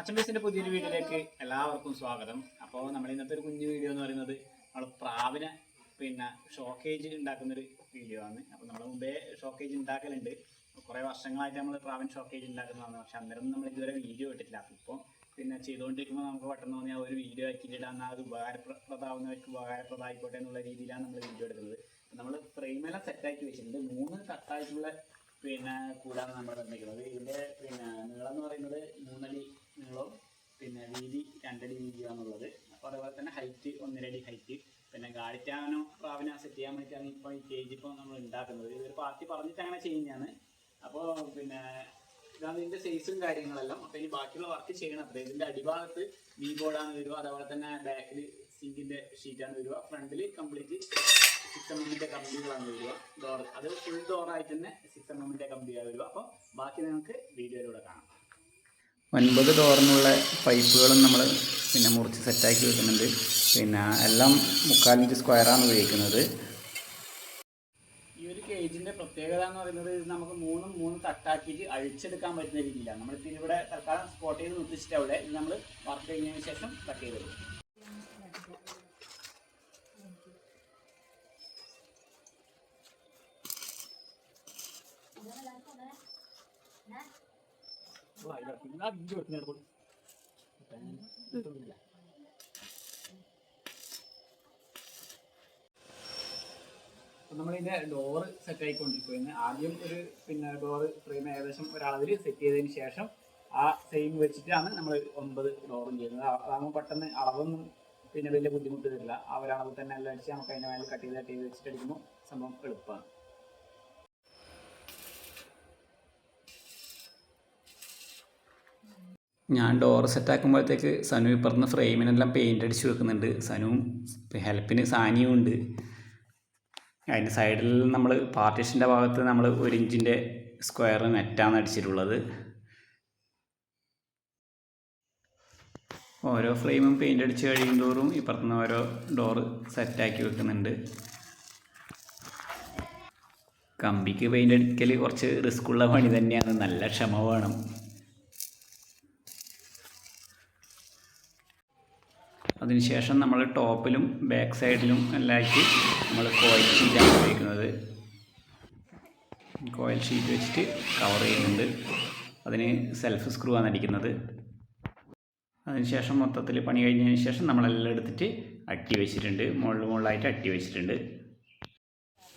അച്ഛൻ പുതിയൊരു വീഡിയോയിലേക്ക് എല്ലാവർക്കും സ്വാഗതം. അപ്പോൾ നമ്മൾ ഇന്നത്തെ ഒരു കുഞ്ഞു വീഡിയോ എന്ന് പറയുന്നത് നമ്മൾ പ്രാവിനെ പിന്നെ ഷോക്കേജ് ഉണ്ടാക്കുന്ന ഒരു വീഡിയോ ആണ്. അപ്പോൾ നമ്മൾ മുമ്പേ ഷോക്കേജ് ഉണ്ടാക്കലുണ്ട്. കുറേ വർഷങ്ങളായിട്ട് നമ്മൾ പ്രാവിൻ ഷോക്കേജ് ഉണ്ടാക്കുന്നതാണ്. പക്ഷെ അന്നേരം നമ്മൾ ഇതുവരെ വീഡിയോ ഇട്ടിട്ടില്ല. അപ്പോൾ ഇപ്പോൾ പിന്നെ ചെയ്തുകൊണ്ടിരിക്കുമ്പോൾ നമുക്ക് പെട്ടെന്ന് തോന്നിയാൽ ഒരു വീഡിയോ ആക്കിയിട്ടാണ് അത് ഉപകാരപ്രദമാവുന്നവർക്ക് ഉപകാരപ്രദമായിക്കോട്ടെ എന്നുള്ള രീതിയിലാണ് നമ്മൾ വീഡിയോ എടുക്കുന്നത്. നമ്മൾ ഫ്രെയിമെല്ലാം സെറ്റാക്കി വെച്ചിട്ടുണ്ട്. മൂന്ന് കട്ടായിട്ടുള്ള പിന്നെ കൂടാണ് നമ്മൾ നിർമ്മിക്കുന്നത്. ഇതിന്റെ പിന്നെ നീളം എന്ന് പറയുന്നത് മൂന്നടി രണ്ടടി വീതിയാണുള്ളത് അപ്പോൾ അതുപോലെ തന്നെ ഹൈറ്റ് ഒന്നരടി ഹൈറ്റ് പിന്നെ ഗാഡിറ്റാനോ പ്രാവിനോ സെറ്റ് ചെയ്യാൻ വേണ്ടിയിട്ടാണ് ഇപ്പോൾ ഈ കേജ് ഇപ്പോൾ നമ്മൾ ഉണ്ടാക്കുന്നത്. ഇതൊരു പാർട്ടി പറഞ്ഞിട്ട് അങ്ങനെ ചെയ്യുന്നതാണ് അപ്പോൾ പിന്നെ ഇതാണ് ഇതിന്റെ സൈസും കാര്യങ്ങളെല്ലാം. അപ്പോൾ ഇനി ബാക്കിയുള്ള വർക്ക് ചെയ്യണം. അപ്പോൾ ഇതിന്റെ അടിഭാഗത്ത് വി ബോർഡാണ് വരിക. അതേപോലെ തന്നെ ബാക്കിൽ സിങ്കിന്റെ ഷീറ്റാണ് വരിക. ഫ്രണ്ടിൽ കംപ്ലീറ്റ് സിക്സ് എം എമ്മിന്റെ കമ്പികളാണ് വരിക. ഡോർ അത് ഫുൾ ഡോറായിട്ട് തന്നെ സിക്സ് എം എമ്മിന്റെ കമ്പിയാണ് വരിക. അപ്പോൾ ബാക്കി നിങ്ങൾക്ക് വീഡിയോയിലൂടെ കാണാം. ഒൻപത് ഡോറിനുള്ള പൈപ്പുകളും നമ്മൾ പിന്നെ മുറിച്ച് സെറ്റാക്കി വെക്കുന്നുണ്ട്. പിന്നെ എല്ലാം മുക്കാലിഞ്ച് സ്ക്വയറാണ് ഉപയോഗിക്കുന്നത്. ഈ ഒരു കേജിന്റെ പ്രത്യേകത എന്ന് പറയുന്നത് ഇത് നമുക്ക് മൂന്നും മൂന്നും തട്ടാക്കിയിട്ട് അഴിച്ചെടുക്കാൻ പറ്റുന്ന രീതിയിലാണ്. നമ്മൾ ഇവിടെ തൽക്കാലം സ്പോട്ട് ചെയ്ത് നിർത്തിച്ചിട്ട് അവിടെ ഇത് നമ്മൾ വർക്ക് കഴിഞ്ഞതിന് ശേഷം കട്ട് ചെയ്ത് അപ്പോൾ നമ്മളിതിന്റെ ഡോറ് സെറ്റ് ആയിക്കൊണ്ടിരിക്കുന്നത് ആദ്യം ഒരു പിന്നെ ഡോറ് ഫ്രെയിം ഏകദേശം ഒരളവിൽ സെറ്റ് ചെയ്തതിന് ശേഷം ആ സെയിം വെച്ചിട്ടാണ് നമ്മൾ ഒമ്പത് ഡോറും ചെയ്യുന്നത്. അതാകുമ്പോൾ പെട്ടെന്ന് അളവൊന്നും പിന്നെ വലിയ ബുദ്ധിമുട്ട് വരില്ല. ആ ഒരളവ് തന്നെ എല്ലാം അടിച്ച് നമുക്ക് അതിന്റെ മേലെ കട്ട് ചെയ്ത് കട്ട് ചെയ്ത് വെച്ചിട്ട് അടിക്കുമ്പോൾ സംഭവം എളുപ്പമാണ് ഞാൻ ഡോർ സെറ്റാക്കുമ്പോഴത്തേക്ക് സനു ഇപ്പുറത്തുനിന്ന് ഫ്രെയിമിനെല്ലാം പെയിന്റ് അടിച്ച് വെക്കുന്നുണ്ട്. സനുവും ഹെൽപ്പിന് സാനിയും ഉണ്ട്. അതിന്റെ സൈഡിൽ നമ്മൾ പാർട്ടീഷന്റെ ഭാഗത്ത് നമ്മൾ ഒരു ഇഞ്ചിന്റെ സ്ക്വയർ നെറ്റാണ് അടിച്ചിട്ടുള്ളത്. ഓരോ ഫ്രെയിമും പെയിന്റ് അടിച്ച് കഴിയും തോറും ഇപ്പുറത്തുനിന്ന് ഓരോ ഡോറ് സെറ്റാക്കി വെക്കുന്നുണ്ട്. കമ്പിക്ക് പെയിന്റ് അടിക്കൽ കുറച്ച് റിസ്ക്കുള്ള പണി തന്നെയാണ്. നല്ല ക്ഷമ വേണം. അതിനുശേഷം നമ്മൾ ടോപ്പിലും ബാക്ക് സൈഡിലും എല്ലാക്കി നമ്മൾ കോയിൽ ഷീറ്റാണ് ഉപയോഗിക്കുന്നത്. കോയിൽ ഷീറ്റ് വെച്ചിട്ട് കവർ ചെയ്യുന്നുണ്ട്. അതിന് സെൽഫ് സ്ക്രൂ ആണ് അടിക്കുന്നത്. അതിനുശേഷം മൊത്തത്തിൽ പണി കഴിഞ്ഞതിന് ശേഷം നമ്മളെല്ലാം എടുത്തിട്ട് അട്ടി വെച്ചിട്ടുണ്ട്. മുകളിൽ മുകളിലായിട്ട് അട്ടി വെച്ചിട്ടുണ്ട്.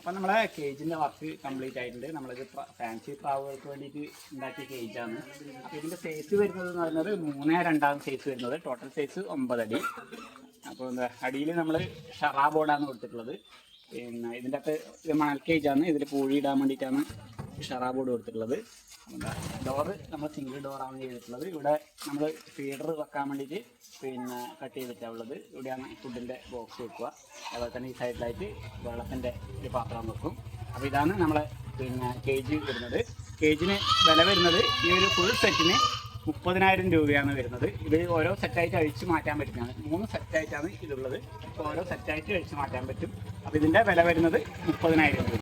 അപ്പം നമ്മളെ കേജിന്റെ വർക്ക് കംപ്ലീറ്റ് ആയിട്ടുണ്ട്. നമ്മളിത് ഫാൻസി പ്രാവുകൾക്ക് വേണ്ടിയിട്ട് ഉണ്ടാക്കിയ കേജാണ് അപ്പോൾ ഇതിന്റെ സൈസ് വരുന്നത് എന്ന് പറയുന്നത് മൂന്ന് രണ്ടാം സൈസ് വരുന്നത്. ടോട്ടൽ സൈസ് ഒമ്പതടി അപ്പോൾ എന്താ അടിയിൽ നമ്മൾ ഷറാ ബോർഡാണ് കൊടുത്തിട്ടുള്ളത്. പിന്നെ ഇതിന്റെ അകത്ത് ഇത് മണൽ കേജാണ് ഇതിൽ പൂഴി ഇടാൻ വേണ്ടിയിട്ടാണ് ഷറാ ബോർഡ് കൊടുത്തിട്ടുള്ളത്. ഡോറ് നമ്മൾ സിംഗിൾ ഡോറാണ് ചെയ്തിട്ടുള്ളത്. ഇവിടെ നമ്മൾ ഫീഡർ വെക്കാൻ വേണ്ടിയിട്ട് പിന്നെ കട്ട് ചെയ്തിട്ടാണ് ഉള്ളത്. ഇവിടെയാണ് ഫുഡിന്റെ ബോക്സ് വെക്കുക. അതുപോലെ തന്നെ ഈ സൈഡിലായിട്ട് വെള്ളത്തിന്റെ ഒരു പാത്രം വെക്കും. അപ്പോൾ ഇതാണ് നമ്മളെ പിന്നെ കേജ് വരുന്നത്. കേജിന് വില വരുന്നത് ഈ ഒരു ഫുൾ സെറ്റിന് മുപ്പതിനായിരം രൂപയാണ് വരുന്നത്. ഇത് ഓരോ സെറ്റായിട്ട് അഴിച്ച് മാറ്റാൻ പറ്റുന്നതാണ്. മൂന്ന് സെറ്റായിട്ടാണ് ഇതുള്ളത്. ഓരോ സെറ്റായിട്ട് അഴിച്ച് മാറ്റാൻ പറ്റും. അപ്പോൾ ഇതിന്റെ വില വരുന്നത് മുപ്പതിനായിരം രൂപ.